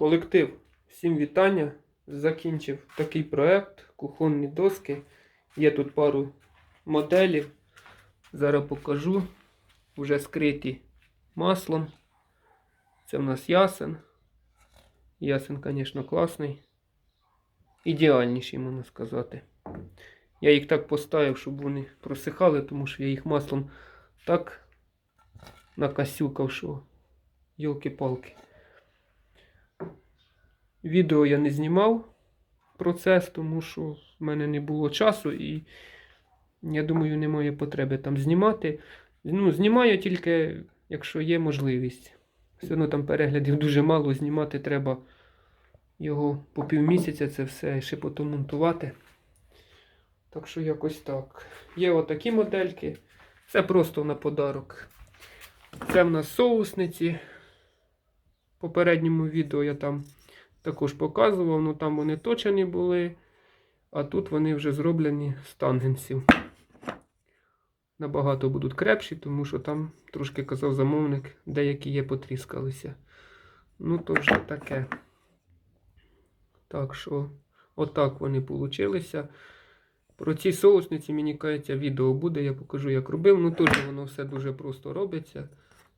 Колектив, всім вітання. Закінчив такий проект, кухонні доски. Є тут пару моделів. Зараз покажу. Вже скриті маслом. Це в нас ясен. Ясен, звісно, класний. Ідеальніший, можна сказати. Я їх так поставив, щоб вони просихали, тому що я їх маслом так накасюкав, що йолки-палки. Відео я не знімав процес, тому що в мене не було часу і я думаю, немає потреби там знімати. Ну, знімаю тільки, якщо є можливість. Все одно там переглядів дуже мало, знімати треба його по півмісяця, це все ще потім монтувати. Так що якось так. Є отакі модельки. Це просто на подарок. Це в нас соусниці. В попередньому відео я там також показував, ну там вони точені були, а тут вони вже зроблені з тангенсів. Набагато будуть крепші, тому що там трошки казав замовник, деякі є потріскалися. Ну, то вже таке. Так що, отак вони получилися. Про ці соусниці, мені кажеться, відео буде, я покажу, як робив. Ну, теж воно все дуже просто робиться.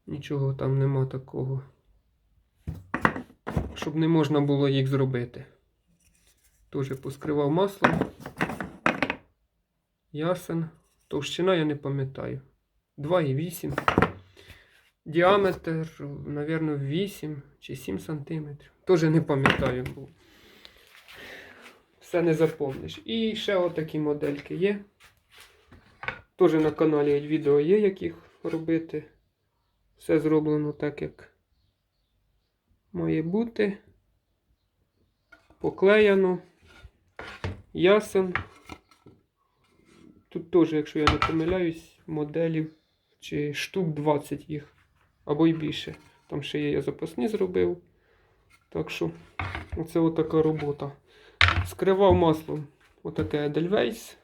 Нічого там нема такого. Щоб не можна було їх зробити. Теж поскривав маслом. Ясен. Товщина я не пам'ятаю. 2,8. Діаметр, мабуть, 8 чи 7 сантиметрів. Теж не пам'ятаю. Все не запомниш. І ще отакі модельки є. Теж на каналі відео є, як їх робити. Все зроблено так, як має бути. Поклеєно. Ясен. Тут теж, якщо я не помиляюсь, моделів чи штук 20 їх. Або й більше. Там ще є я запасні зробив. Так що, оце отака робота. Скривав маслом отаке Edelweiss.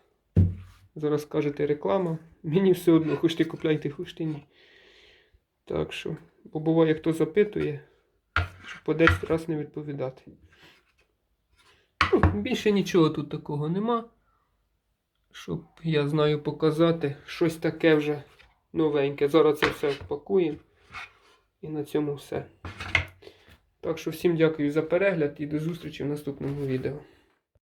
Зараз кажете реклама. Мені все одно, хоч ти купляйте, хоч ти ні. Так що, бо буває, хто запитує, щоб по 10 разів не відповідати. Ну, більше нічого тут такого нема. Щоб я знаю показати щось таке вже новеньке. Зараз це все впакуємо. І на цьому все. Так що всім дякую за перегляд і до зустрічі в наступному відео.